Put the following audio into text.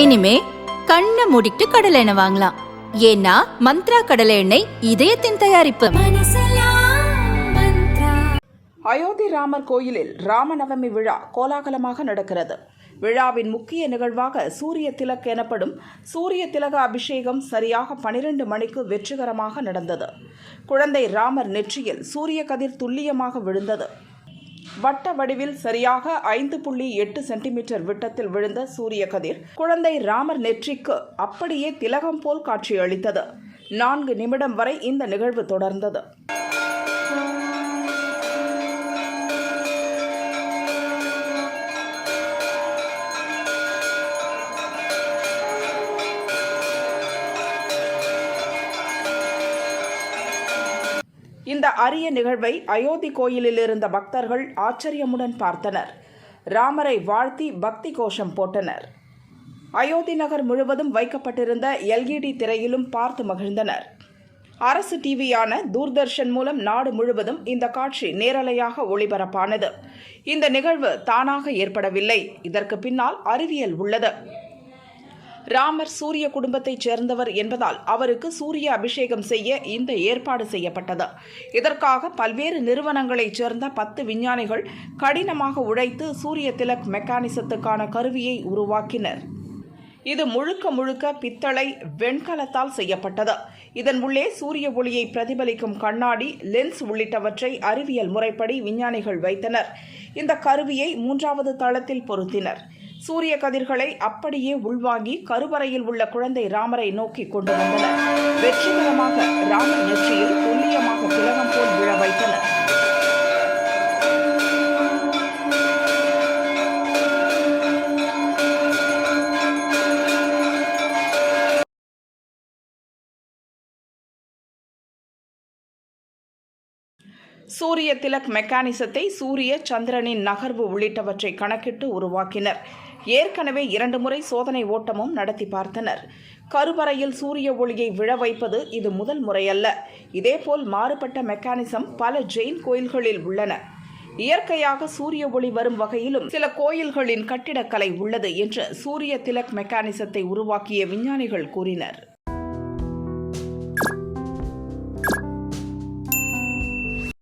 இனிமே கண்ணை மூடிட்டு கடலை எண்ணெய் வாங்கலாம். ஏன்னா மந்த்ரா கடலை எண்ணெய் இதயத்தின் தயாரிப்பு. அயோத்தி ராமர் கோயிலில் ராமநவமி விழா கோலாகலமாக நடக்கிறது. விழாவின் முக்கிய நிகழ்வாக சூரிய திலக் எனப்படும் சூரிய திலக அபிஷேகம் சரியாக பனிரெண்டு மணிக்கு வெற்றிகரமாக நடந்தது. குழந்தை ராமர் நெற்றியில் சூரிய கதிர் துல்லியமாக விழுந்தது. வட்ட வடிவில் சரியாக ஐந்து புள்ளி எட்டு சென்டிமீட்டர் விட்டத்தில் விழுந்த சூரிய கதிர் குழந்தை ராமர் நெற்றிக்கு அப்படியே திலகம் போல் காட்சியளித்தது. நான்கு நிமிடம் வரை இந்த நிகழ்வு தொடர்ந்தது. இந்த அரிய நிகழ்வை அயோத்தி கோயிலில் இருந்த பக்தர்கள் ஆச்சரியமுடன் பார்த்தனர். ராமரை வாழ்த்தி பக்தி கோஷம் போட்டனர். அயோத்தி நகர் முழுவதும் வைக்கப்பட்டிருந்த எல்இடி திரையிலும் பார்த்து மகிழ்ந்தனர். அரசு டிவியான தூர்தர்ஷன் மூலம் நாடு முழுவதும் இந்த காட்சி நேரலையாக ஒளிபரப்பானது. இந்த நிகழ்வு தானாக ஏற்படவில்லை. இதற்கு பின்னால் அறிவியல் உள்ளது. ராமர் சூரிய குடும்பத்தைச் சேர்ந்தவர் என்பதால் அவருக்கு சூரிய அபிஷேகம் செய்ய இந்த ஏற்பாடு செய்யப்பட்டது. இதற்காக பல்வேறு நிறுவனங்களைச் சேர்ந்த பத்து விஞ்ஞானிகள் கடினமாக உழைத்து சூரிய திலக் மெக்கானிசத்துக்கான கருவியை உருவாக்கினர். இது முழுக்க முழுக்க பித்தளை வெண்கலத்தால் செய்யப்பட்டது. இதன் உள்ளே சூரிய ஒளியை பிரதிபலிக்கும் கண்ணாடி லென்ஸ் உள்ளிட்டவற்றை அறிவியல் முறைப்படி விஞ்ஞானிகள் வைத்தனர். இந்த கருவியை மூன்றாவது தளத்தில் பொருத்தினர். சூரிய கதிர்களை அப்படியே உள்வாங்கி கருவறையில் உள்ள குழந்தை ராமரை நோக்கி கொண்டு வந்தனர். வெற்றிகரமாக ராமர் நெற்றியில் துல்லியமாக திலகம் போல் விழ வைத்தனர். சூரிய திலக் மெக்கானிசத்தை சூரிய சந்திரனின் நகர்வு உள்ளிட்டவற்றை கணக்கிட்டு உருவாக்கினர். ஏற்கனவே இரண்டு முறை சோதனை ஓட்டமும் நடத்தி பார்த்தனர். கருவறையில் சூரிய ஒளியை விழ வைப்பது இது முதல் முறையல்ல. இதேபோல் மாறுபட்ட மெக்கானிசம் பல ஜெயின் கோயில்களில் உள்ளன. இயற்கையாக சூரிய ஒளி வரும் வகையிலும் சில கோயில்களின் கட்டிடக்கலை உள்ளது என்று சூரிய திலக் மெக்கானிசத்தை உருவாக்கிய விஞ்ஞானிகள் கூறினர்.